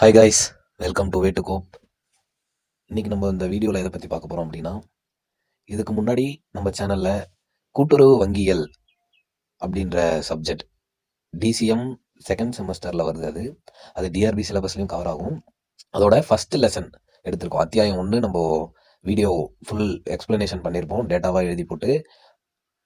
Hi guys welcome to way to cope இன்னைக்கு நம்ம இந்த வீடியோவில் எதை பற்றி பார்க்க போகிறோம் அப்படின்னா இதுக்கு முன்னாடி நம்ம சேனலில் கூட்டுறவு வங்கியல் அப்படின்ற சப்ஜெக்ட் டிசிஎம் செகண்ட் செமஸ்டரில் வருது அது. அது டிஆர்பி சிலபஸ்லையும் கவர் ஆகும். அதோட ஃபஸ்ட்டு லெசன் எடுத்திருக்கோம். அத்தியாயம் ஒன்று நம்ம வீடியோ ஃபுல் எக்ஸ்ப்ளனேஷன் பண்ணியிருப்போம். டேட்டாவாக எழுதி போட்டு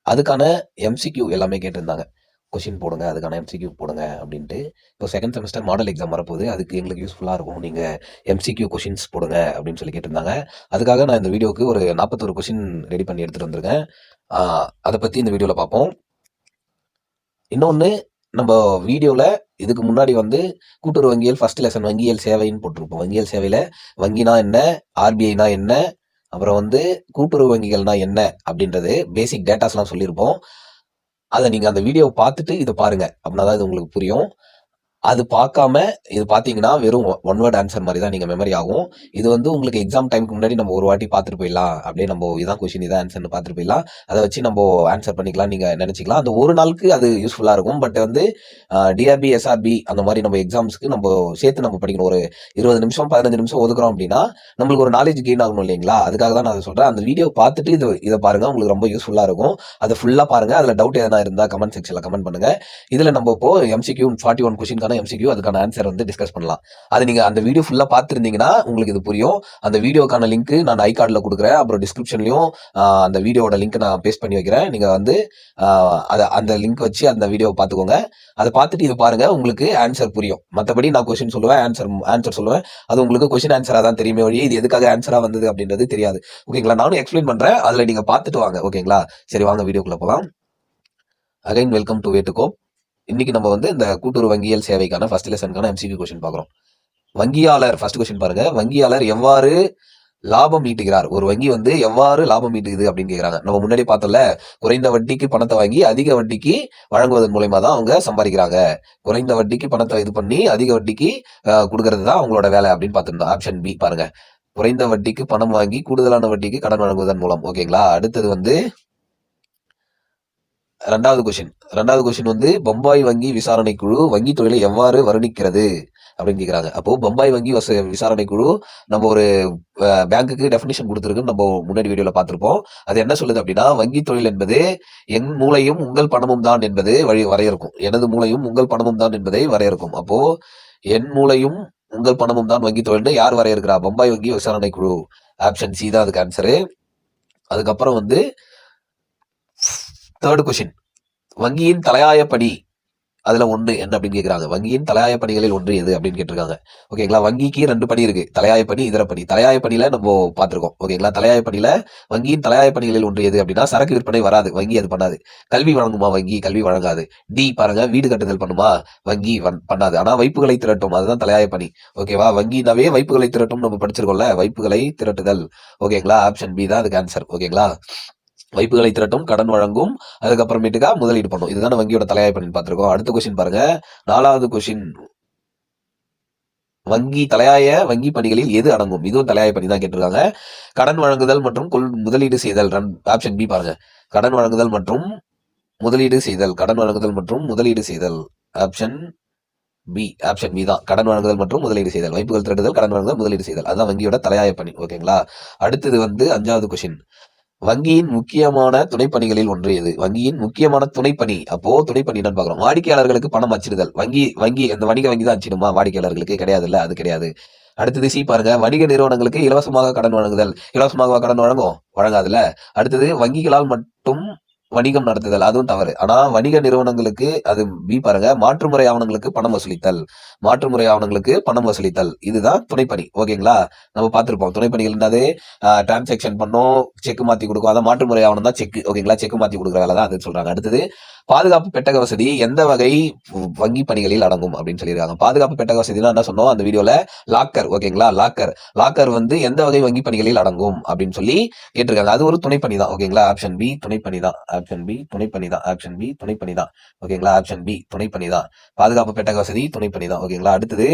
அதுக்கான எம்சிக்யூ எல்லாமே கேட்டிருந்தாங்க. கொஷின் போடுங்க அதுக்கான எம்சிக்யூ போடுங்க அப்படின்ட்டு இப்போ செகண்ட் செமஸ்டர் மாடல் எக்ஸாம் வரப்போகுது. அதுக்கு எங்களுக்கு யூஸ்ஃபுல்லாக இருக்கும். நீங்கள் எம்சிக்யூ கொஷின்ஸ் போடுங்க அப்படின்னு சொல்லி கேட்டிருந்தாங்க. அதுக்காக நான் இந்த வீடியோவுக்கு ஒரு நாற்பத்தொரு கொஷின் ரெடி பண்ணி எடுத்துகிட்டு வந்திருக்கேன். அதை பற்றி இந்த வீடியோவில் பார்ப்போம் இன்னொன்று நம்ம வீடியோவில் இதுக்கு முன்னாடி வந்து கூட்டுறவு வங்கியல் ஃபர்ஸ்ட் லெசன் வங்கியல் சேவைன்னு போட்டிருப்போம். வங்கியல் சேவையில் வங்கினா என்ன ஆர்பிஐனா என்ன அப்புறம் வந்து கூட்டுறவு வங்கிகள்னா என்ன அப்படின்றது பேசிக் டேட்டாஸ்லாம் சொல்லியிருப்போம். அதை நீங்கள் அந்த வீடியோவை பார்த்துட்டு இதை பாருங்க. அப்படின்னா தான் இது உங்களுக்கு புரியும். அது பார்க்காம இது பார்த்தீங்கன்னா வெறும் ஒன் வேர்ட் ஆன்சர் மாதிரி தான் நீங்கள் மெமரி ஆகும். இது வந்து உங்களுக்கு எக்ஸாம் டைமுக்கு முன்னாடி நம்ம ஒரு வாட்டி பார்த்துட்டு போயிடலாம். அப்படியே நம்ம இதான் கொஷின் இதான் ஆன்சர்னு பார்த்துட்டு போயிடலாம். அதை வச்சு நம்ம ஆன்சர் பண்ணிக்கலாம் நீங்கள் நினச்சிக்கலாம். அந்த ஒரு நாளுக்கு அது யூஸ்ஃபுல்லாக இருக்கும். பட் வந்து டிஆர்பி எஸ்ஆர்பி அந்த மாதிரி நம்ம எக்ஸாம்ஸ்க்கு நம்ம சேர்த்து நம்ம படிக்கணும். ஒரு இருபது நிமிஷம் பதினஞ்சு நிமிஷம் ஒதுக்குறோம் அப்படின்னா நம்மளுக்கு ஒரு நாலேஜ் கெயின் ஆகணும் இல்லைங்களா? அதுக்காக தான் நான் அதை சொல்கிறேன் அந்த வீடியோ பார்த்துட்டு இது இதை பாருங்க. உங்களுக்கு ரொம்ப யூஸ்ஃபுல்லாக இருக்கும். அதை ஃபுல்லாக பாருங்கள் அதில் டவுட் எதனா இருந்தால் கமெண்ட் செக்ஷனில் கமெண்ட் பண்ணுங்க. இதில் நம்ம இப்போ எம்சிக்யூ ஃபார்ட்டி ஒன் அதுக்கான எம்சிக்யூ அதுக்கான ஆன்சர் வந்து டிஸ்கஸ் பண்ணலாம். அது நீங்கள் அந்த வீடியோ ஃபுல்லாக பார்த்துருந்தீங்கன்னா உங்களுக்கு இது புரியும். அந்த வீடியோக்கான லிங்க் நான் ஐ கார்டில் கொடுக்குறேன். அப்புறம் டிஸ்கிரிப்ஷன்லையும் அந்த வீடியோட லிங்க் நான் பேஸ்ட் பண்ணி வைக்கிறேன். நீங்கள் வந்து அதை அந்த லிங்க் வச்சு அந்த வீடியோவை பார்த்துக்கோங்க. அதை பார்த்துட்டு இது பாருங்கள் உங்களுக்கு ஆன்சர் புரியும். மற்றபடி நான் கொஸ்டின் சொல்லுவேன் ஆன்சர் ஆன்சர் சொல்லுவேன். அது உங்களுக்கு கொஸ்டின் ஆன்சராக தான் தெரியுமே வழி இது எதுக்காக ஆன்சராக வந்தது அப்படின்றது தெரியாது. ஓகேங்களா நானும் எக்ஸ்பிளைன் பண்ணுறேன் அதில் நீங்கள் பார்த்துட்டு வாங்க. ஓகேங்களா சரி வாங்க வீடியோக்குள்ளே போகலாம் அகைன் வெல்கம் டு வேட்டுக்கோ இன்னைக்கு நம்ம வந்து இந்த கூட்டுறவு வங்கியல் சேவைக்கான ஃபர்ஸ்ட் லெசனுக்கான எம்சிபி கொஸ்டின் பார்க்குறோம். வங்கியாளர் ஃபர்ஸ்ட் கொஸ்டின் பாருங்க. வங்கியாளர் எவ்வாறு லாபம் ஈட்டுகிறார்? ஒரு வங்கி வந்து எவ்வாறு லாபம் ஈட்டுகுது அப்படின்னு கேக்குறாங்க. நம்ம முன்னாடி பார்த்தோம்ல குறைந்த வட்டிக்கு பணத்தை வாங்கி அதிக வட்டிக்கு வழங்குவதன் மூலயமா தான் அவங்க சம்பாதிக்கிறாங்க. குறைந்த வட்டிக்கு பணத்தை இது பண்ணி அதிக வட்டிக்கு கொடுக்கறது தான் அவங்களோட வேலை அப்படின்னு பார்த்துருந்தோம். ஆப்ஷன் பி பாருங்க. குறைந்த வட்டிக்கு பணம் வாங்கி கூடுதலான வட்டிக்கு கடன் வழங்குவதன் மூலம். ஓகேங்களா? அடுத்தது வந்து ரெண்டாவது கொஸ்டின் ரெண்டாவது கொஸ்டின் வந்து பம்பாய் வங்கி விசாரணை குழு வங்கி தொழிலை எவ்வாறு வர்ணிக்கிறது? அப்படின்னு கேட்குறாங்க அப்போ பம்பாய் வங்கி வச- விசாரணை குழு நம்ம ஒரு பேங்க்குக்கு டெஃபினிஷன் கொடுத்துருக்குன்னு நம்ம முன்னாடி வீடியோல பார்த்துருப்போம். அது என்ன சொல்லுது அப்படின்னா வங்கி தொழில் என்பது என் மூளையும் உங்கள் பணமும் தான் என்பது வழி வரையறுக்கும். எனது மூளையும் உங்கள் பணமும் தான் என்பதை வரையறுக்கும். அப்போ என் மூளையும் உங்கள் பணமும் தான் வங்கி தொழில்னு யார் வரையறுக்கிறா? பம்பாய் வங்கி விசாரணை குழு. ஆப்ஷன் சி தான் அதுக்கு ஆன்சரு அதுக்கப்புறம் வந்து தேர்ட் கொஷின் வங்கியின் தலையாயப்படி பணி அதுல ஒன்று என்ன அப்படின்னு கேட்குறாங்க வங்கியின் தலையாய பணிகளில் ஒன்று எது அப்படின்னு கேட்டிருக்காங்க. ஓகேங்களா வங்கிக்கு ரெண்டு பணி இருக்கு. தலையாய பணி இதர பணி தலையாய பணியில நம்ம பார்த்திருக்கோம். ஓகேங்களா தலையாய பணியில வங்கியின் தலையாய பணிகளில் ஒன்று எது அப்படின்னா சரக்கு விற்பனை வராது. வங்கி அது பண்ணாது. கல்வி வழங்குமா வங்கி? கல்வி வழங்காது. டி பாருங்க வீடு கட்டுதல் பண்ணுமா? வங்கி பண்ணாது. ஆனா வைப்புகளை திரட்டும். அதுதான் தலையாய பணி ஓகேவா வங்கினாவே வைப்புகளை திரட்டும் நம்ம படிச்சிருக்கோம்ல. வைப்புகளை திரட்டுதல். ஓகேங்களா ஆப்ஷன் பி தான் அதுக்கு ஆன்சர் ஓகேங்களா வைப்புகளை திரட்டும் கடன் வழங்கும் அதுக்கப்புறமேட்டுக்கா முதலீடு பண்ணும். இதுதான் வங்கியோட தலையாய பணி பார்த்திருக்கோம். அடுத்த கொஸ்டின் பாருங்க. நாலாவது கொஸ்டின் வங்கி தலையாய வங்கி பணிகளில் எது அடங்கும்? இதுவும் தலையாய பணி தான் கேட்டிருக்காங்க. கடன் வழங்குதல் மற்றும் கொள் முதலீடு செய்தல். ஆப்ஷன் பி பாருங்க. கடன் வழங்குதல் மற்றும் முதலீடு செய்தல். கடன் வழங்குதல் மற்றும் முதலீடு செய்தல். ஆப்ஷன் பி ஆப்ஷன் பி தான். கடன் வழங்குதல் மற்றும் முதலீடு செய்தல். வைப்புகள் திரட்டுதல் கடன் வழங்குதல் முதலீடு செய்தல். அதுதான் வங்கியோட தலையாய பணி. ஓகேங்களா அடுத்தது வந்து அஞ்சாவது கொஷின் வங்கியின் முக்கியமான துணைப்பணிகளில் ஒன்று எது? வங்கியின் முக்கியமான துணைப்பணி. அப்போ துணைப்பணி என்னன்னு பார்க்கறோம். வாடிக்கையாளர்களுக்கு பணம் அச்சிடுதல். வங்கி வங்கி அந்த வணிக வங்கி தான் அச்சிடுமா? வாடிக்கையாளர்களுக்கு கிடையாது இல்ல அது கிடையாது. அடுத்தது சி பாருங்க. வணிக நிறுவனங்களுக்கு இலவசமாக கடன் வழங்குதல். இலவசமாக கடன் வழங்கும் வழங்காதுல அடுத்தது வங்கிகளால் மட்டும் வணிகம் நடத்துதல் அதுவும் தவறு. ஆனா வணிக நிறுவனங்களுக்கு அது பி பாருங்க மாற்றுமுறை ஆவணங்களுக்கு பணம் வசூலித்தல். மாற்றுமுறை ஆவணங்களுக்கு பணம் வசூலித்தல். இதுதான் துணைப்பணி. ஓகேங்களா? நம்ம பார்த்திருப்போம். துணைப்பணிகள் என்னது? டிரான்சாக்ஷன் பண்ணோம் செக் மாத்தி கொடுக்கும். அதான் மாற்றுமுறை ஆவணம் தான் செக் ஓகேங்களா? செக் மாத்தி கொடுக்குற வேலை தான் அது சொல்றாங்க. அடுத்தது பாதுகாப்பு பெட்டக வசதி எந்த வகை வங்கி பணிகளில் அடங்கும் அப்படின்னு சொல்லியிருக்காங்க. பாதுகாப்பு பெட்டக வசதினா என்ன சொன்னோம்? அந்த வீடியோல லாக்கர் ஓகேங்களா? லாக்கர் லாக்கர் வந்து எந்த வகை வங்கி பணிகளில் அடங்கும் அப்படின்னு சொல்லி கேட்டிருக்காங்க. அது ஒரு துணைப்பணி தான். ஓகேங்களா? ஆப்ஷன் பி துணைப்பணி தான். ஆப்ஷன் பி துணைப்பணி தான். ஆப்ஷன் பி துணைப்பணி தான். ஓகேங்களா ஆப்ஷன் பி துணைப்பணி தான். பாதுகாப்பு பெட்டக வசதி துணைப்பணி தான். ஓகேங்களா அடுத்தது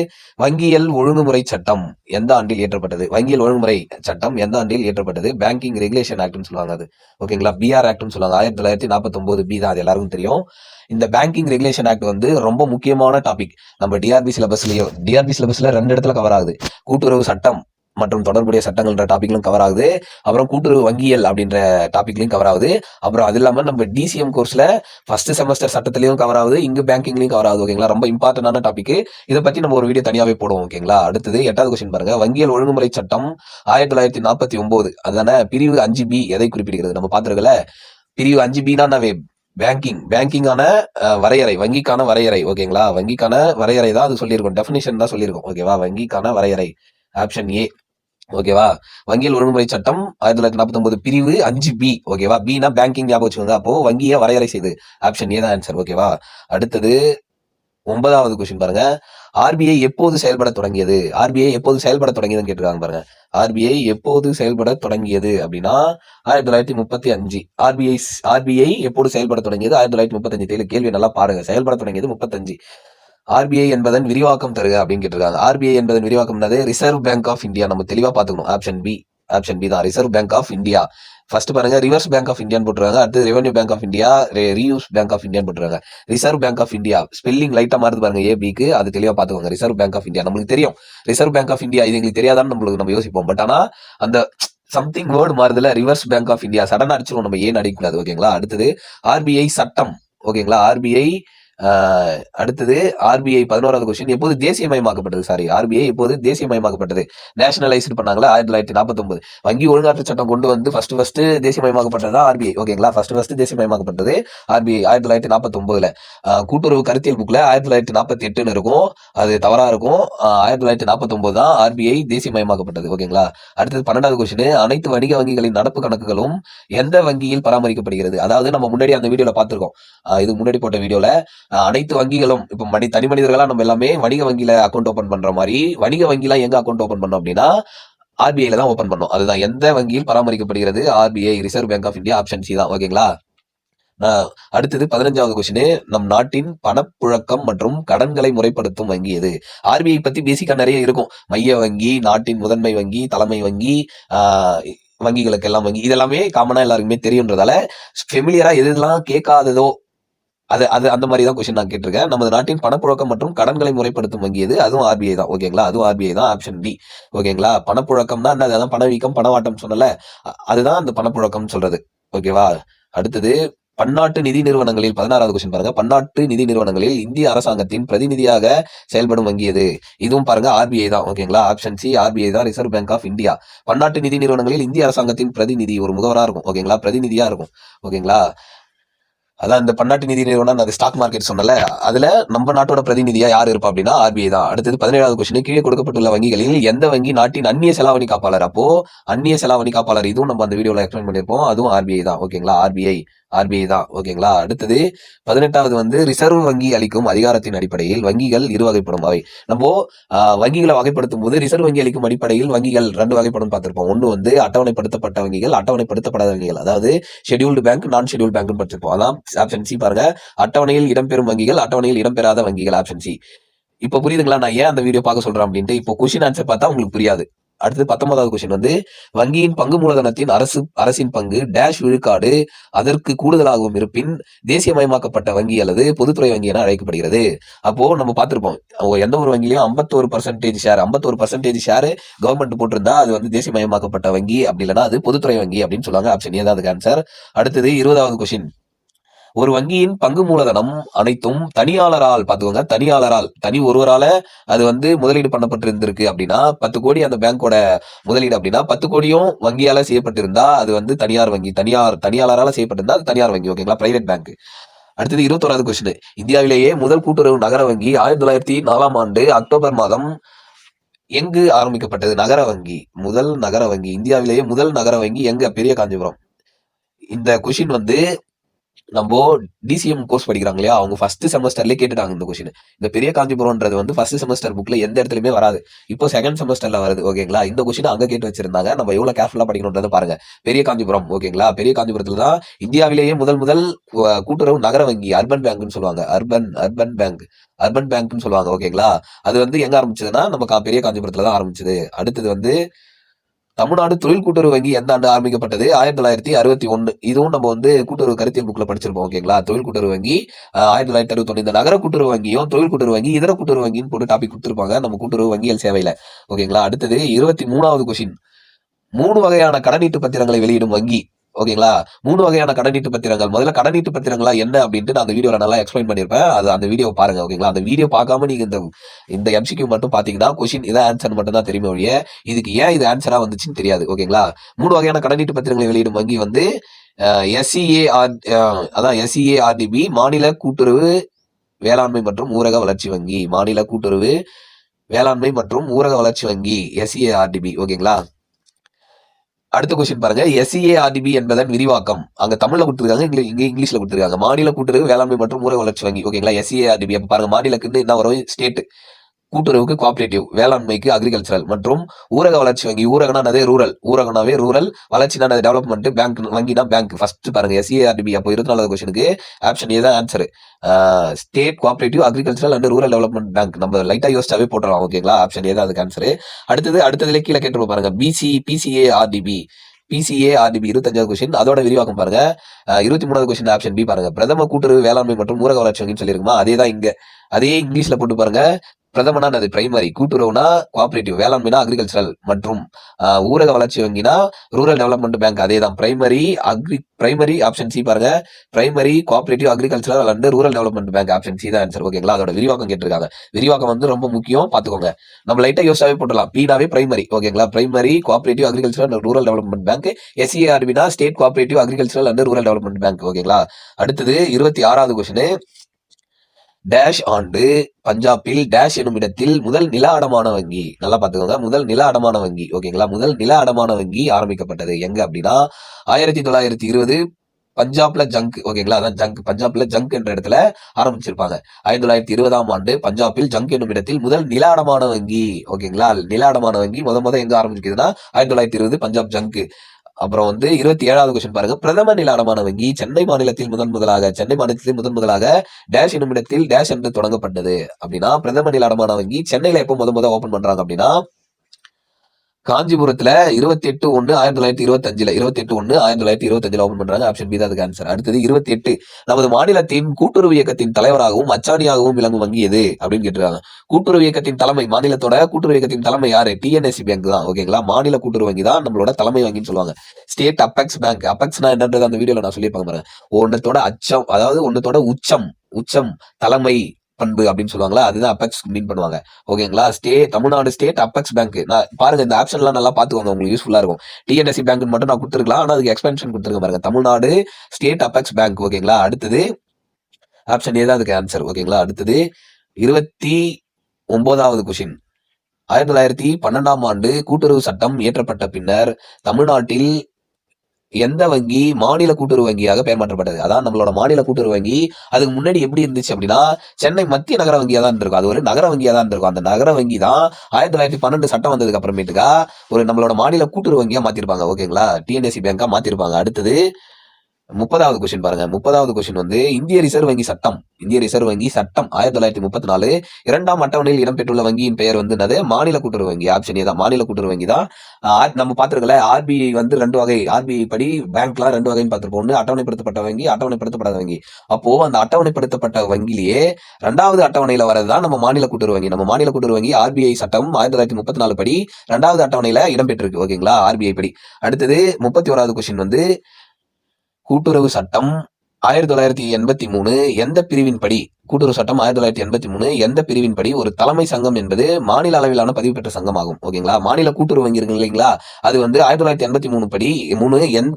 வங்கியல் ஒழுங்குமுறை சட்டம் எந்த ஆண்டில் இயற்றப்பட்டது? வங்கியல் ஒழுங்குமுறை சட்டம் எந்த ஆண்டில் இயற்றப்பட்டது? பேங்கிங் ரெகுலேஷன் ஆக்ட்னு சொல்லுவாங்க அது. ஓகேங்களா பிஆர் ஆக்ட்னு சொல்லுவாங்க. ஆயிரத்தி தொள்ளாயிரத்தி நாற்பத்தி பி தான் அது எல்லாருக்கும் தெரியும். இந்த பேங்கிங் ரெகுலேஷன் ஆக்ட் வந்து ரொம்ப முக்கியமான டாபிக் நம்ம டிஆர்பி சிலபஸ்லயோ டிஆர்பி சிலபஸ்ல ரெண்டு இடத்துல கவர் ஆகுது. கூட்டுறவு சட்டம் மற்றும் தொடர்புடைய சட்டங்கள்ன்ற டாபிக்லும் கவர் ஆகுது. அப்புறம் கூட்டுறவு வங்கியல் அப்படின்ற டாபிக்லையும் கவர் ஆகுது. அப்புறம் அது இல்லாமல் நம்ம டிசிஎம் கோர்ஸில் ஃபர்ஸ்ட் செமஸ்டர் சட்டத்திலையும் கவர் ஆகுது. இங்கு பேங்கிங்லையும் கவர் ஆகுது ஓகேங்களா ரொம்ப இம்பார்ட்டன்டான டாபிக் இதை பற்றி நம்ம ஒரு வீடியோ தனியாகவே போடுவோம் ஓகேங்களா அடுத்தது எட்டாவது கொஸ்டின் பாருங்க. வங்கியல் ஒழுங்குமுறை சட்டம் ஆயிரத்தி தொள்ளாயிரத்தி நாற்பத்தி ஒன்பது அதான பிரிவு அஞ்சு பி எதை குறிப்பிடுகிறது? நம்ம பார்த்துருக்கல பிரிவு அஞ்சு பி தான் பேங்கிங் பேங்கிங்கான வரையறை. வங்கிக்கான வரையறை ஓகேங்களா வங்கிக்கான வரையறை தான் அது சொல்லியிருக்கோம். டெஃபினிஷன் தான் சொல்லியிருக்கோம். ஓகேவா வங்கிக்கான வரையறை. ஆப்ஷன் ஏ ஓகேவா? வங்கியல் ஒழுங்குமுறை சட்டம் ஆயிரத்தி தொள்ளாயிரத்தி நாற்பத்தி ஒன்பது பிரிவு அஞ்சு பி ஓகேவா? பினா பேங்கிங் ஞாபகம் வச்சுக்கோங்க. அப்போ வங்கியை வரையறை செய்து. ஆப்ஷன் ஏ தான் ஆன்சர் ஓகேவா? அடுத்தது ஒன்பதாவது கொஸ்டின் பாருங்க. ஆர்பிஐ எப்போது செயல்பட தொடங்கியது? ஆர்பிஐ எப்போது செயல்பட தொடங்கியதுன்னு கேட்டிருக்காங்க பாருங்க. ஆர்பிஐ எப்போது செயல்பட தொடங்கியது அப்படின்னா ஆயிரத்தி தொள்ளாயிரத்தி முப்பத்தி அஞ்சு. ஆர்பிஐ ஆர்பிஐ எப்போது செயல்பட தொடங்கியது? ஆயிரத்தி தொள்ளாயிரத்தி முப்பத்தஞ்சு. கேள்வி நல்லா பாருங்க. செயல்பட தொடங்கியது முப்பத்தஞ்சு. ஆர்பிஐ என்பதன் விரிவாக்கம் தருக அப்படின்னு கேட்டிருக்காங்க. ஆர்பிஐ என்பதன் விரிவாக்கம் ரிசர்வ் பேங்க் ஆஃப் இந்தியா நம்ம தெளிவா பாத்துக்கணும் ஆப்ஷன் பி ஆப்ஷன் பி தான். Reserve bank of India first பாருங்க ரிவர்ஸ் பேங்க் ஆஃப் இந்தியான்னு போட்டுருக்காங்க. அடுத்து revenue bank of India reuse bank of இந்தியான்னு போட்டுருக்காங்க. Reserve bank of India spelling லைட்டா மாறுது பாருங்க ஏபிக்கு அது தெளிவா பாத்துக்கோங்க ரிசர்வ் பேங்க் ஆஃப் இந்தியா நம்மளுக்கு தெரியும். ரிசர்வ் பேங்க் ஆஃப் இந்தியா இது எங்களுக்கு தெரியாதான்னு நம்மளுக்கு நம்ம யோசிப்போம். பட் ஆனா அந்த சம்திங் வேர்டு மாறுதுல ரிவர்ஸ் பேங்க் ஆஃப் இந்தியா சடனா அடிச்சிருவோம் நம்ம. ஏன் அடிக்கக்கூடாது ஓகேங்களா அடுத்தது ஆர்பிஐ சட்டம் ஓகேங்களா ஆர்பிஐ அடுத்தது ஆர்பிஐ பதினோராவது கொஸ்டின் எப்போது தேசியமயமாக்கப்பட்டது? சாரி ஆர்பிஐ எப்போது தேசியமயமாக்கப்பட்டது? நேஷனலைஸ்டு பண்ணாங்களா? ஆயிரத்தி தொள்ளாயிரத்தி நாற்பத்தொன்பது வங்கி ஒழுங்காற்று சட்டம் கொண்டு வந்து ஃபர்ஸ்ட் ஃபர்ஸ்ட் தேசியமயமாக்கப்பட்டது ஆர்பிஐ ஓகேங்களா ஃபர்ஸ்ட் ஃபர்ஸ்ட் தேசியமயமாக்கப்பட்டது ஆர்பிஐ ஆயிரத்தி தொள்ளாயிரத்தி நாற்பத்தொன்பதுல கூட்டுறவு கருத்தியல் புக்ல ஆயிரத்தி தொள்ளாயிரத்தி நாற்பத்தி எட்டுன்னு இருக்கும். அது தவறாக இருக்கும். ஆயிரத்தி தொள்ளாயிரத்தி நாற்பத்தொன்பது தான் ஆர்பிஐ தேசியமயமாக்கப்பட்டது. ஓகேங்களா அடுத்தது பன்னெண்டாவது கொஸ்டின் அனைத்து வணிக வங்கிகளின் நடப்பு கணக்குகளும் எந்த வங்கியில் பராமரிக்கப்படுகிறது? அதாவது நம்ம முன்னாடி அந்த வீடியோவில் பார்த்திருக்கோம். இது முன்னாடி போட்ட வீடியோவில் அனைத்து வங்கிகளும் இப்போ மனி தனி மனிதர்களாக நம்ம எல்லாமே வணிக வங்கியில் அக்கௌண்ட் ஓப்பன் பண்ணுற மாதிரி வணிக வங்கிலாம் எங்கே அக்கௌண்ட் ஓப்பன் பண்ணோம் அப்படின்னா ஆர்பிஐல தான் ஓப்பன் பண்ணோம் அதுதான் எந்த வங்கியில் பராமரிக்கப்படுகிறது? RBI reserve bank of India option C தான். ஓகேங்களா? அடுத்தது பதினஞ்சாவது கொஸ்டின் நம் நாட்டின் பணப்புழக்கம் மற்றும் கடன்களை முறைப்படுத்தும் வங்கி எது? ஆர்பிஐ பத்தி பேசிக்கா நிறைய இருக்கும். மைய வங்கி நாட்டின் முதன்மை வங்கி தலைமை வங்கி வங்கிகளுக்கு எல்லாம் வங்கி. இதெல்லாமே காமனா எல்லாருக்குமே தெரியுன்றதால ஃபெமிலியரா எதுலாம் கேட்காததோ அது அது அந்த மாதிரி தான் கொஸ்டின் நான் கேட்டிருக்கேன். நமது நாட்டின் பணப்புழக்கம் மற்றும் கடன்களை முறைப்படுத்தும் வங்கி எது அதுவும் ஆர்பிஐ தான் ஓகேங்களா அதுவும் ஆர்பிஐ தான் ஆப்ஷன் டி ஓகேங்களா பணப்புழக்கம்னா என்ன? அதான் பணவீக்கம் பணவாட்டம் சொன்னல அதுதான் அந்த பணப்புழக்கம் சொல்றது ஓகேவா அடுத்தது பன்னாட்டு நிதி நிறுவனங்களில் பதினாறாவது கொஸ்டின் பாருங்க. பன்னாட்டு நிதி நிறுவனங்களில் இந்திய அரசாங்கத்தின் பிரதிநிதியாக செயல்படும் வங்கி எது இதுவும் பாருங்க ஆர்பிஐ தான் ஓகேங்களா ஆப்ஷன் சி ஆர்பிஐ தான் ரிசர்வ் பேங்க் ஆஃப் இந்தியா பன்னாட்டு நிதி நிறுவனங்களில் இந்திய அரசாங்கத்தின் பிரதிநிதி ஒரு முகவரா இருக்கும் ஓகேங்களா பிரதிநிதியா இருக்கும் ஓகேங்களா அதான் இந்த பன்னாட்டு நிதி நிறுவனம் அது ஸ்டாக் மார்க்கெட் சொன்னல அதுல நம்ம நாட்டோட பிரதிநிதியா யார் இருப்பா அப்படின்னா ஆர்பிஐ தான். அடுத்தது பதினேழாவது கொஸ்டின் கீழே கொடுக்கப்பட்டுள்ள வங்கிகளில் எந்த வங்கி நாட்டின் அந்நிய செலாவணி காப்பாளர்? அப்போ அந்நிய செலாவணி காப்பாளர் இதுவும் நம்ம அந்த வீடியோல எக்ஸ்பிளைன் பண்ணிருப்போம் அதுவும் ஆர்பிஐ தான். ஓகேங்களா? ஆர்பிஐ ஆர்பிஐ தான். ஓகேங்களா? அடுத்தது பதினெட்டாவது வந்து ரிசர்வ் வங்கி அளிக்கும் அதிகாரத்தின் அடிப்படையில் வங்கிகள் இரு வகைப்படும். அவை நம்ம வங்கிகளை வகைப்படுத்தும் போது ரிசர்வ் வங்கி அளிக்கும் அடிப்படையில் வங்கிகள் ரெண்டு வகைப்படும் பார்த்திருப்போம். ஒன்று வந்து அட்டவணைப்படுத்தப்பட்ட வங்கிகள் அட்டவணைப்படுத்தப்படாத வங்கிகள். அதாவது scheduled bank non schedule bank படிச்சிருப்போம் அதான் ஆப்ஷன் சி பாருங்க. அட்டவணையில் இடம்பெறும் வங்கிகள் அட்டவணையில் இடம்பெறாத வங்கிகள் ஆப்ஷன் சி இப்போ புரியுதுங்களா? நான் ஏன் அந்த வீடியோ பார்க்க சொல்றேன் அப்படின்ட்டு இப்போ கொஸ்டின் ஆன்சர் பார்த்தா உங்களுக்கு புரியாது. அடுத்து பத்தொன்பதாவது கொஸ்டின் வந்து வங்கியின் பங்கு மூலதனத்தின் அரசு அரசின் பங்கு டேஷ் விழுக்காடு அதற்கு கூடுதலாகவும் இருப்பின் தேசியமயமாக்கப்பட்ட வங்கி அல்லது பொதுத்துறை வங்கி என அழைக்கப்படுகிறது. அப்போ நம்ம பார்த்திருப்போம் அவங்க எந்த ஒரு வங்கிலையும் ஐம்பத்தோரு பர்சன்டேஜ் ஷேர் ஐம்பத்தோரு பர்சன்டேஜ் ஷேர் கவர்மெண்ட் போட்டிருந்தா அது வந்து தேசியமயமாக்கப்பட்ட வங்கி அப்படி இல்லைன்னா அது பொதுத்துறை வங்கி அப்படின்னு சொல்லுவாங்க ஆப்ஷன் ஏதாவது ஆன்சர் அடுத்தது இருபதாவது கொஸ்டின் ஒரு வங்கியின் பங்கு மூலதனம் அனைத்தும் தனியாளரால் பார்த்துக்கோங்க தனியாளரால். தனி ஒருவரால அது வந்து முதலீடு பண்ணப்பட்டிருந்திருக்கு அப்படின்னா பத்து கோடி அந்த பேங்கோட முதலீடு அப்படின்னா பத்து கோடியும் வங்கியால செய்யப்பட்டிருந்தா அது வந்து தனியார் வங்கி தனியார் தனியாளரால செய்யப்பட்டிருந்தா அது தனியார் வங்கி ஓகேங்களா? Private bank. அடுத்தது இருபத்தோராவது கொஸ்டின் இந்தியாவிலேயே முதல் கூட்டுறவு நகர வங்கி ஆயிரத்தி தொள்ளாயிரத்தி நாலாம் ஆண்டு அக்டோபர் மாதம் எங்கு ஆரம்பிக்கப்பட்டது? நகர வங்கி முதல் நகர வங்கி. இந்தியாவிலேயே முதல் நகர வங்கி எங்க? பெரிய காஞ்சிபுரம். இந்த கொஷின் வந்து நம்ம டிசிஎம் கோர்ஸ் படிக்கிறாங்க இல்லையா? அவங்க ஃபர்ஸ்ட் செமஸ்டர்லேயே கேட்டுட்டாங்க இந்த கொஸ்டின் இந்த பெரிய காஞ்சிபுரம்ன்றது வந்து ஃபர்ஸ்ட் செமஸ்டர் புக்ல எந்த இடத்துலயுமே வராது. இப்போ செகண்ட் செமஸ்டர்ல வருது ஓகேங்களா இந்த கொஸ்டின் அங்க கேட்டு வச்சிருந்தாங்க. நம்ம எவ்வளவு கேர்ஃபுல்லா படிக்கணும்ன்றது பாருங்க. பெரிய காஞ்சிபுரம் ஓகேங்களா பெரிய காஞ்சிபுரத்துல தான் இந்தியாவிலேயே முதல் முதல் கூட்டுறவு நகர வங்கி அர்பன் பேங்க்னு சொல்லுவாங்க. அர்பன் அர்பன் பேங்க் அர்பன் பேங்க்னு சொல்லுவாங்க ஓகேங்களா அது வந்து எங்க ஆரம்பிச்சதுன்னா நம்ம கா- பெரிய காஞ்சிபுரத்துல தான் ஆரம்பிச்சது. அடுத்தது வந்து தமிழ்நாடு தொழில் கூட்டுறவு வங்கி எந்த ஆண்டு ஆரம்பிக்கப்பட்டது? ஆயிரத்தி தொள்ளாயிரத்தி அறுபத்தி ஒன்று இதுவும் நம்ம வந்து கூட்டுறவு கருத்தியல் புக்ல படிச்சிருப்போம் ஓகேங்களா தொழில் கூட்டுறவு வங்கி ஆயிரத்தி தொள்ளாயிரத்தி அறுபத்தி இந்த நகர கூட்டுறவு வங்கியும் தொழில் கூட்டுறவு வங்கி இதர கூட்டுறவு வங்கின்னு போட்டு டாபிக் கொடுத்துருப்பாங்க நம்ம கூட்டுறவு வங்கியல் சேவையில. ஓகேங்களா அடுத்தது இருபத்தி மூணாவது கொஸ்டின் மூணு வகையான கடனீட்டு பத்திரங்களை வெளியிடும் வங்கி. ஓகேங்களா? மூணு வகையான கடனீட்டு பத்திரங்கள். முதல்ல கடனீட்டு பத்திரங்களா என்ன அப்படின்ட்டு நான் அந்த வீடியோவில் நல்லா எக்ஸ்பிளைன் பண்ணியிருப்பேன் அது அந்த வீடியோ பாருங்க ஓகேங்களா? அந்த வீடியோ பார்க்காம நீங்க இந்த இந்த எம்சிக்யூ மட்டும் பார்த்தீங்கன்னா கொஸ்டின் இதான் ஆன்சர் மட்டும் தான் தெரியுமே ஒழிய இதுக்கு ஏன் இது ஆன்சரா வந்துச்சுன்னு தெரியாது ஓகேங்களா? மூணு வகையான கடனீட்டு பத்திரங்களை வெளியிடும் வங்கி வந்து எஸ்இஏஆர் அதான் எஸ்சிஏஆர்டிபி மாநில கூட்டுறவு வேளாண்மை மற்றும் ஊரக வளர்ச்சி வங்கி. மாநில கூட்டுறவு வேளாண்மை மற்றும் ஊரக வளர்ச்சி வங்கி எஸ்இஏஆர்டிபி ஓகேங்களா? அடுத்த கொஸ்டின் பாருங்க. எஸ்இஏஆர்டிபி என்பதன் விரிவாக்கம். அங்க தமிழ்ல கொடுத்துருக்காங்க இங்க இங்க இங்கிலீஷ்ல கொடுத்துருக்காங்க. மாநில கூட்டுறவு வேளாண்மை மற்றும் ஊரக வளர்ச்சி வங்கி. ஓகேங்களா எஸ்இஏஆர்டிபி அப்ப பாருங்க மாநிலக்குன்னு என்ன வரும்? ஸ்டேட் கூட்டுறவுக்கு கோஆபரேட்டிவ் வேளாண்மைக்கு அக்ரிகல்ச்சரல் மற்றும் ஊரக வளர்ச்சி வங்கி ஊரகனா அதே ரூரல் ஊரகனாவே ரூரல் வளர்ச்சினா டெவலப்மெண்ட் பேங்க் வங்கினா பேங்க் ஃபர்ஸ்ட் பாருங்க எஸ்சிஆர்டிபி அப்போ இருபத்தி நாலாவது கொஸ்டினுக்கு option A answer state cooperative agricultural and rural development bank நம்ம லைட்டா யோசிச்சாவே போட்டுடலாம் ஓகேங்களா ஆப்ஷன் ஏதாவது அதுக்கு ஆன்சர் அடுத்தது அடுத்ததுல கீழே கேட்டு பாருங்க PC PCA RDB PCA RDB இருபத்தஞ்சாவது கொஸ்டின் அதோட விரிவாக்கம் பாருங்க. இருபத்தி மூணாவது கொஸ்டின் ஆப்ஷன் பி பாருங்க. பிரதம கூட்டுறவு வேளாண்மை மற்றும் ஊரக வளர்ச்சி வங்கின்னு சொல்லியிருக்குமா? அதே தான் இங்க. அதே இங்கிலீஷ்ல போட்டு பாருங்க. பிரதமனா அது பிரைமரி கூட்டுறவுனா கோஆபரேட்டிவ் வேளாண்மைனா அக்ரிகல்ச்சரல் மற்றும் ஊரக வளர்ச்சி வங்கினா ரூரல் டெவலப்மெண்ட் பேங்க் அதே தான் primary agri primary option C பாருங்க. Primary cooperative agricultural and rural development bank option C தான் ஆன்சர் ஓகேங்களா அதோட விரிவாக்கம் கேட்டிருக்காங்க. விரிவாக்கம் வந்து ரொம்ப முக்கியம். பாத்துக்கோங்க நம்ம லைட்டா யோசிச்சாவே போட்டலாம் பீனாவே பிரைமரி ஓகேங்களா primary cooperative agricultural and rural development bank எஸ்சிஆர்பினா state cooperative agricultural and rural development bank ஓகேங்களா அடுத்தது இருபத்தி ஆறாவது கொஸ்டின் டேஷ் ஆண்டு பஞ்சாபில் டேஷ் எனும் இடத்தில் முதல் நில அடமான வங்கி. நல்லா பாத்துக்கோங்க முதல் நில அடமான வங்கி. ஓகேங்களா முதல் நில அடமான வங்கி ஆரம்பிக்கப்பட்டது எங்க அப்படின்னா ஆயிரத்தி தொள்ளாயிரத்தி இருபது பஞ்சாப்ல ஜங்க் ஓகேங்களா அதான் ஜங்க் பஞ்சாப்ல ஜங்க் என்ற இடத்துல ஆரம்பிச்சிருப்பாங்க. ஆயிரத்தி தொள்ளாயிரத்தி இருபதாம் ஆண்டு பஞ்சாபில் ஜங்க் என்னும் இடத்தில் முதல் நில அடமான வங்கி. ஓகேங்களா நிலாடமான வங்கி. முத முத எங்க ஆரம்பிக்குதுன்னா ஆயிரத்தி தொள்ளாயிரத்தி இருபது பஞ்சாப் ஜங்க் அப்புறம் வந்து இருபத்தி ஏழாவது கொஸ்டின் பாருங்க. பிரதம நிலானமான வங்கி சென்னை மாநிலத்தில் முதன் முதலாக சென்னை மாநிலத்தில் முதன் முதலாக டேஷ் என்னும் இடத்தில் டேஷ் என்று தொடங்கப்பட்டது. அப்படின்னா பிரதம நிலானமான அடமான வங்கி சென்னையில எப்போ முத முத ஓபன் பண்றாங்க அப்படின்னா காஞ்சிபுரத்துல இருபத்தி எட்டு ஒன்று ஆயிரத்தி தொள்ளாயிரத்தி இருபத்தி அஞ்சுல இருபத்தி எட்டு ஒன்று ஆயிரத்தி தொள்ளாயிரத்தி இருபத்தி ஓபன் பண்றாங்க. ஆப்ஷன் பி தான் அதுக்கு ஆன்சர் அடுத்தது இருபத்தி எட்டு நமது மாநிலத்தின் கூட்டுறவு இயக்கத்தின் தலைவராகவும் அச்சாணியாகவும் விளங்கும் வங்கி எது? அப்படின்னு கேட்டிருக்காங்க. கூட்டுறவு இயக்கத்தின் தலைமை மாநிலத்தோட கூட்டுறவு இயக்கத்தின் தலைமை யாரு? டிஎன்எஸ்சி பேங்க் தான். ஓகேங்களா மாநில கூட்டுறவு வங்கி தான் நம்மளோட தலைமை வங்கின்னு சொல்லுவாங்க. ஸ்டேட் அபெக்ஸ் பேங்க் அபெக்ஸ்னா என்னன்றது அந்த வீடியோல நான் சொல்லியிருப்பாங்க பாருங்க. ஒன்னத்தோட அச்சம் அதாவது ஒன்னத்தோட உச்சம் உச்சம் தலைமை பண்பு அப்படின்னு சொல்லுவாங்களா? அதுதான் அப்பெக்ஸ் மீன் பண்ணுவாங்க. ஓகேங்களா state Tamil Nadu state apex bank நான் பாருங்க இந்த ஆப்ஷன்லாம் நல்லா பாத்துக்கோங்க உங்களுக்கு யூஸ்ஃபுல்லா இருக்கும். டிஎன்எஸ்சி பேங்க்னு மட்டும் நான் கொடுத்துருக்கலாம். ஆனால் அதுக்கு எக்ஸ்பென்ஷன் கொடுத்துருக்கேன் பாருங்க. தமிழ்நாடு ஸ்டேட் அப்பெக்ஸ் பேங்க் ஓகேங்களா அடுத்தது ஆப்ஷன் ஏதான் அதுக்கு ஆன்சர் ஓகேங்களா அடுத்தது இருபத்தி ஒன்பதாவது கொஷின் ஆயிரத்தி தொள்ளாயிரத்தி பன்னெண்டாம் ஆண்டு கூட்டுறவு சட்டம் இயற்றப்பட்ட பின்னர் தமிழ்நாட்டில் எந்த வங்கி மாநில கூட்டுறவு வங்கியாக பெயர் மாற்றப்பட்டது? அதான் நம்மளோட மாநில கூட்டுறவு வங்கி. அதுக்கு முன்னாடி எப்படி இருந்துச்சு அப்படின்னா சென்னை மத்திய நகர வங்கியா தான் இருந்திருக்கும். அது ஒரு நகர வங்கியா தான் இருந்திருக்கும். அந்த நகர வங்கி தான் ஆயிரத்தி தொள்ளாயிரத்தி பன்னெண்டு சட்டம் வந்ததுக்கு அப்புறமேட்டுக்கா ஒரு நம்மளோட மாநில கூட்டுறவு வங்கியா மாத்திருப்பாங்க. ஓகேங்களா? டிஎன்எஸ்சி பேங்கா மாத்திருப்பாங்க. அடுத்தது முப்பதாவது கொஸ்டின் பாருங்க. முப்பதாவது கொஸ்டின் வந்து இந்திய ரிசர்வ் வங்கி சட்டம். இந்திய ரிசர்வ் வங்கி சட்டம் ஆயிரத்தி தொள்ளாயிரத்தி முப்பத்தி நாலு. இரண்டாம் அட்டவணையில் இடம்பெற்றுள்ள வங்கியின் பெயர் வந்து என்னது? மாநில கூட்டுறவு வங்கி. ஆப்ஷன் தான். மாநில கூட்டுறவு வங்கி தான். நம்ம பார்த்துருக்கல ஆர்பிஐ வந்து ரெண்டு வகை ஆர்பிஐ படி பேங்க்லாம் ரெண்டு வகைன்னு பார்த்துருப்போம். ஒன்று அட்டவணைப்படுத்தப்பட்ட வங்கி அட்டவணைப்படுத்தப்படாத வங்கி. அப்போ அந்த அட்டவணைப்படுத்தப்பட்ட வங்கியிலேயே ரெண்டாவது அட்டவணையில வரதுதான் நம்ம மாநில கூட்டுறவு வங்கி. நம்ம மாநில கூட்டுறவு வங்கி ஆர்பிஐ சட்டம் ஆயிரத்தி தொள்ளாயிரத்தி முப்பத்தி நாலு படி ரெண்டாவது அட்டவணையில இடம்பெற்றிருக்கு. ஓகேங்களா? ஆர்பிஐ படி. அடுத்தது முப்பத்தி ஓராவது கொஸ்டின் வந்து கூட்டுறவு சட்டம் ஆயிரத்தி தொள்ளாயிரத்தி எண்பத்தி மூணு எந்த பிரிவின் படி கூட்டுறவு சட்டம் ஆயிரத்தி தொள்ளாயிரத்தி எண்பத்தி மூணு எந்த பிரிவின் படி ஒரு தலைமை சங்கம் என்பது மாநில அளவிலான பதிவு பெற்ற சங்கம் ஆகும் ஓகேங்களா? மாநில கூட்டுறவு வங்கி இருக்கு இல்லைங்களா? அது வந்து ஆயிரத்தி தொள்ளாயிரத்தி எண்பத்தி மூணு படி மூணு எந்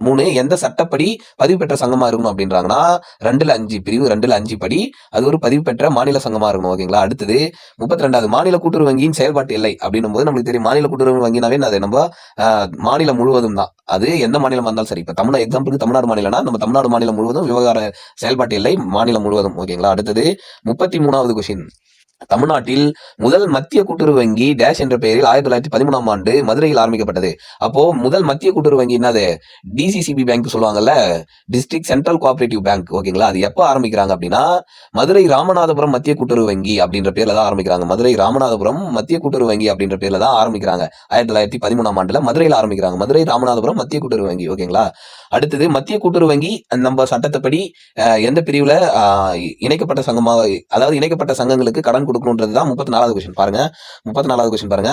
மூணு எந்த சட்டப்படி பதிவு பெற்ற சங்கமா இருக்கணும் அப்படின்றாங்கன்னா ரெண்டுல அஞ்சு பிரிவு ரெண்டுல அஞ்சு படி அது ஒரு பதிவு பெற்ற மாநில சங்கமா இருக்கணும் ஓகேங்களா அடுத்தது முப்பத்தி ரெண்டாவது மாநில கூட்டுறவு வங்கியின் செயல்பாட்டு இல்லை அப்படின்னும் போது நம்மளுக்கு தெரியும் மாநில கூட்டுறவு வங்கினாவே அது நம்ம மாநிலம் முழுவதும் தான். அது எந்த மாநிலம் வந்தாலும் சரி. இப்போ தமிழ் எக்ஸாம்பிளுக்கு தமிழ்நாடு மாநிலம்னா நம்ம தமிழ்நாடு மாநிலம் முழுவதும் விவகார செயல்பாட்டு இல்லை மாநிலம் முழுவதும் ஓகேங்களா அடுத்தது முப்பத்தி மூணாவது கொஸ்டின் தமிழ்நாட்டில் முதல் மத்திய கூட்டுறவு வங்கி டேஷ் என்ற பெயரில் ஆயிரத்தி தொள்ளாயிரத்தி பதிமூணாம் ஆண்டு மதுரையில் ஆரம்பிக்கப்பட்டது. அப்போ முதல் மத்திய கூட்டுறவு வங்கி என்னது? டிசிசிபி பேங்க் சொல்லுவாங்கல்ல? டிஸ்ட்ரிக்ட் சென்ட்ரல் கோஆபரேட்டிவ் பேங்க் ஓகேங்களா அது எப்போ ஆரம்பிக்கிறாங்க அப்படின்னா மதுரை ராமநாதபுரம் மத்திய கூட்டுறவு வங்கி அப்படின்ற பேர்ல தான் ஆரம்பிக்கிறாங்க. மதுரை ராமநாதபுரம் மத்திய கூட்டுறவு வங்கி அப்படின்ற பேர்ல தான் ஆரம்பிக்கிறாங்க. ஆயிரத்தி தொள்ளாயிரத்தி பதிமூணாம் ஆண்டுல மதுரையில் ஆரம்பிக்கிறாங்க. மதுரை ராமநாதபுரம் மத்திய கூட்டுறவு வங்கி. ஓகேங்களா அடுத்தது மத்திய கூட்டுறவு வங்கி நம்ம சட்டத்தைப்படி எந்த பிரிவுல இணைக்கப்பட்ட சங்கமாக அதாவது இணைக்கப்பட்ட சங்கங்களுக்கு கடன் கொடுக்கணுன்றது தான் முப்பத்தி நாலாவது கொஸ்டின் பாருங்க. முப்பத்தி நாலாவது கொஸ்டின் பாருங்க.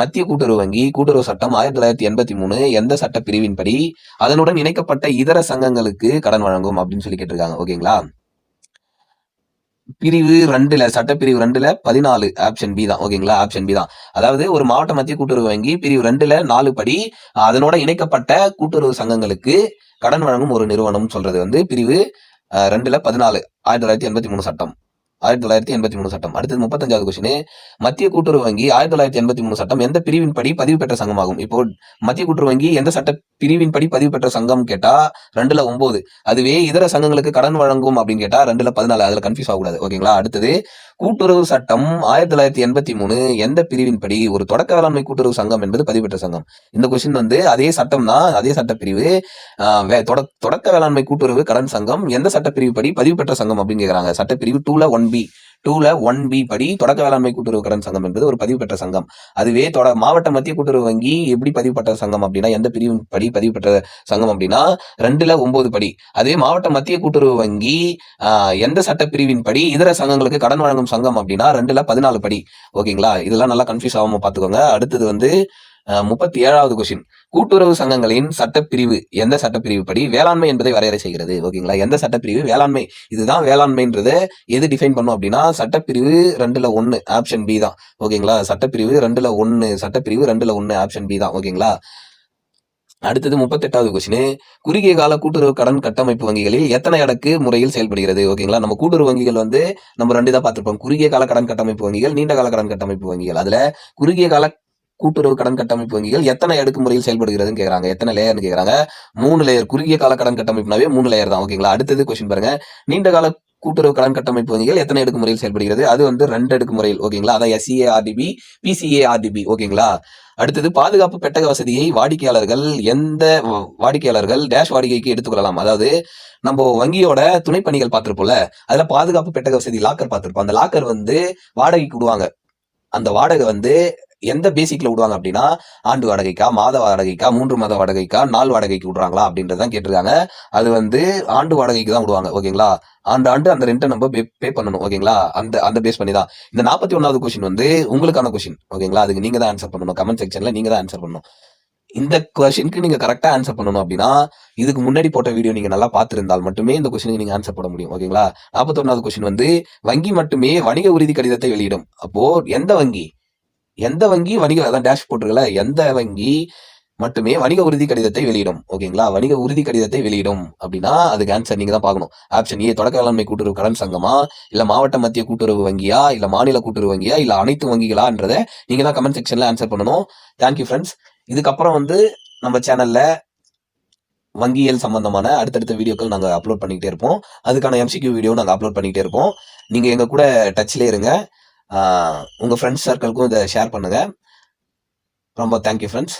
மத்திய கூட்டுறவு வங்கி கூட்டுறவு சட்டம் ஆயிரத்தி தொள்ளாயிரத்தி எண்பத்தி மூணு எந்த சட்ட பிரிவின்படி அதனுடன் இணைக்கப்பட்ட இதர சங்கங்களுக்கு கடன் வழங்கும் அப்படின்னு சொல்லி கேட்டிருக்காங்க. ஓகேங்களா? பிரிவு ரெண்டுல சட்டப்பிரிவு ரெண்டுல பதினாலு ஆப்ஷன் பி தான். ஓகேங்களா? ஆப்ஷன் பி தான். அதாவது ஒரு மாவட்ட மத்திய கூட்டுறவு வங்கி பிரிவு ரெண்டுல நாலு படி அதனோட இணைக்கப்பட்ட கூட்டுறவு சங்கங்களுக்கு கடன் வழங்கும் ஒரு நிறுவனம் சொல்றது வந்து பிரிவு ரெண்டுல பதினாலு ஆயிரத்தி தொள்ளாயிரத்தி எண்பத்தி மூணு சட்டம். ஆயிரத்தி தொள்ளாயிரத்தி எண்பத்தி மூணு சட்டம். அடுத்தது முப்பத்தஞ்சாவது கொஸ்டின் மத்திய கூட்டுறவு வங்கி ஆயிரத்தி தொள்ளாயிரத்தி எண்பத்தி மூணு சட்டம் எந்த பிரிவின் படி பதிவு பெற்ற சங்கமாகும்? இப்போ மத்திய கூட்டுறவு வங்கி எந்த சட்ட பிரிவின் படி பதிவு பெற்ற சங்கம் கேட்டா ரெண்டுல ஒன்பது அதுவே இதர சங்கங்களுக்கு கடன் வழங்கும் அப்படின்னு கேட்டா ரெண்டுல பதினாலு. அதுல கன்ஃபியூஸ் ஆகக்கூடாது. ஓகேங்களா? அடுத்தது கூட்டுறவு சட்டம் ஆயிரத்தி தொள்ளாயிரத்தி எண்பத்தி மூணு எந்த பிரிவின் படி ஒரு தொடக்க வேளாண்மை கூட்டுறவு சங்கம் என்பது பதிவு பெற்ற சங்கம்? இந்த கொஸ்டின் வந்து அதே சட்டம் தான் அதே சட்டப்பிரிவு. பிரிவு வே- தொட- தொடக்க வேளாண்மை கூட்டுறவு கடன் சங்கம் எந்த சட்டப்பிரிவு படி பதிவு பெற்ற சங்கம் அப்படின்னு கேக்குறாங்க. சட்டப்பிரிவு டூல ஒன் பி டூல ஒன் பி படி தொடக்க வேளாண்மை கூட்டுறவு கடன் சங்கம் என்பது ஒரு பதிவு பெற்ற சங்கம். அதுவே தொட மாவட்ட மத்திய கூட்டுறவு வங்கி எப்படி பதிவு பெற்ற சங்கம் அப்படின்னா எந்த பிரிவின் படி பதிவு பெற்ற சங்கம் அப்படின்னா ரெண்டுல ஒன்பது படி. அதே மாவட்ட மத்திய கூட்டுறவு வங்கி எந்த சட்டப்பிரிவின் படி இதர சங்கங்களுக்கு கடன் வழங்கும் சங்கம் அப்படின்னா ரெண்டுல பதினாலு படி. ஓகேங்களா? இதெல்லாம் நல்லா கன்ஃபியூஸ் ஆகாம பாத்துக்கோங்க. அடுத்தது வந்து முப்பத்தி ஏழாவது கொஸ்டின் கூட்டுறவு சங்கங்களின் சட்டப்பிரிவு எந்த சட்டப்பிரிவு படி வேளாண்மை என்பதை வரையறை செய்கிறது? ஓகேங்களா எந்த சட்டப்பிரிவு? வேளாண்மை. இதுதான் வேளாண்மைன்றதை எது டிஃபைன் பண்ணும் அப்படின்னா சட்டப்பிரிவு ரெண்டுல ஒன்னு ஆப்ஷன் பி தான். ஓகேங்களா சட்டப்பிரிவு ரெண்டுல ஒன்னு சட்டப்பிரிவு ரெண்டுல ஒன்னு ஆப்ஷன் பி தான். ஓகேங்களா அடுத்தது முப்பத்தெட்டாவது கொஸ்டின் குறுகிய கால கூட்டுறவு கடன் கட்டமைப்பு வங்கிகளில் எத்தனை அடக்கு முறையில் செயல்படுகிறது? ஓகேங்களா நம்ம கூட்டுறவு வங்கிகள் வந்து நம்ம ரெண்டு தான் பார்த்துருப்போம். குறுகிய கால கடன் கட்டமைப்பு வங்கிகள் நீண்ட கால கடன் கட்டமைப்பு வங்கிகள். அதுல குறுகிய கால கூட்டுறவு கடன் கட்டமைப்பு வங்கிகள் எத்தனை அடுக்கு முறையில் செயல்படுகிறதுன்னு கேட்கறாங்க எத்தனை லேயர்னு கேக்குறாங்க. மூணு லேயர் குறுகிய கால கடன் கட்டமைப்புனாவே மூணு லேயர் தான். ஓகேங்களா அடுத்தது கொஸ்டின் பாருங்க. நீண்ட கால கூட்டுறவு கடன் கட்டமைப்பு வங்கிகள் எத்தனை அடுக்கு முறையில் செயல்படுகிறது? அது வந்து ரெண்டு அடுக்கு முறையில் ஓகேங்களா அதான் எஸ்சிஏ ஆர்டிபி பிசிஏ ஆர்டிபி ஓகேங்களா அடுத்தது பாதுகாப்பு பெட்டக வசதியை வாடிக்கையாளர்கள் எந்த வாடிக்கையாளர்கள் டேஷ் வாடகைக்கு எடுத்துக்கொள்ளலாம் அதாவது நம்ம வங்கியோட துணைப்பணிகள் பார்த்திருப்போம்ல அதுல பாதுகாப்பு பெட்டக வசதி லாக்கர் பார்த்துருப்போம். அந்த லாக்கர் வந்து வாடகைக்கு விடுவாங்க. அந்த வாடகை வந்து எந்த பேசிக்ல விடுவாங்க அப்படின்னா ஆண்டு வாடகைக்கா மாத வாடகைக்கா மூன்று மாத வாடகைக்கா நாள் வாடகைக்கு விடுறாங்களா அப்படின்றதான் கேட்டிருக்காங்க. அது வந்து ஆண்டு வாடகைக்கு தான் விடுவாங்க ஓகேங்களா? ஆண்டு ஆண்டு அந்த ரெண்டை நம்ம பே பண்ணணும் ஓகேங்களா? அந்த அந்த பேஸ் பண்ணி தான். இந்த நாற்பத்தி ஒன்னாவது கொஸ்டின் வந்து உங்களுக்கான கொஸ்டின் ஓகேங்களா? அதுக்கு நீங்க தான் ஆன்சர் பண்ணணும். கமெண்ட் செக்ஷன்ல நீங்க தான் ஆன்சர் பண்ணணும். இந்த கொஸ்டினுக்கு நீங்க கரெக்டா ஆன்சர் பண்ணணும் அப்படின்னா இதுக்கு முன்னாடி போட்ட வீடியோ நீங்க நல்லா பார்த்திருந்தால் மட்டுமே இந்த கொஸ்டினுக்கு நீங்க ஆன்சர் போட முடியும் ஓகேங்களா? நாற்பத்தொன்னாவது கொஸ்டின் வந்து வங்கி மட்டுமே வணிக உறுதி கடிதத்தை வெளியிடும். அப்போ எந்த வங்கி? எந்த வங்கி வணிக அதான் டேஷ் போட்டிருக்கல எந்த வங்கி மட்டுமே வணிக உறுதி கடிதத்தை வெளியிடும். ஓகேங்களா? வணிக உறுதி கடிதத்தை வெளியிடும். அப்படின்னா அதுக்கு ஆன்சர் நீங்க தான் பார்க்கணும். ஆப்ஷன் ஏ தொடக்க வேளாண்மை கூட்டுறவு கடன் சங்கமா? இல்ல மாவட்ட மத்திய கூட்டுறவு வங்கியா? இல்ல மாநில கூட்டுறவு வங்கியா? இல்ல அனைத்து வங்கிகளான்றத நீங்க தான் கமெண்ட் செக்ஷன்ல ஆன்சர் பண்ணணும். தேங்க்யூ ஃப்ரெண்ட்ஸ் இதுக்கப்புறம் வந்து நம்ம சேனல்ல வங்கியல் சம்பந்தமான அடுத்தடுத்த வீடியோக்கள் நாங்கள் அப்லோட் பண்ணிக்கிட்டே இருப்போம். அதுக்கான எம்சிக்யூ வீடியோ நாங்கள் அப்லோட் பண்ணிக்கிட்டே இருப்போம். நீங்கள் எங்கள் கூட டச்சில் இருங்க. உங்கள் ஃப்ரெண்ட்ஸ் சர்க்கிள்க்கும் இதை ஷேர் பண்ணுங்கள் ரொம்ப தேங்க்யூ ஃப்ரெண்ட்ஸ்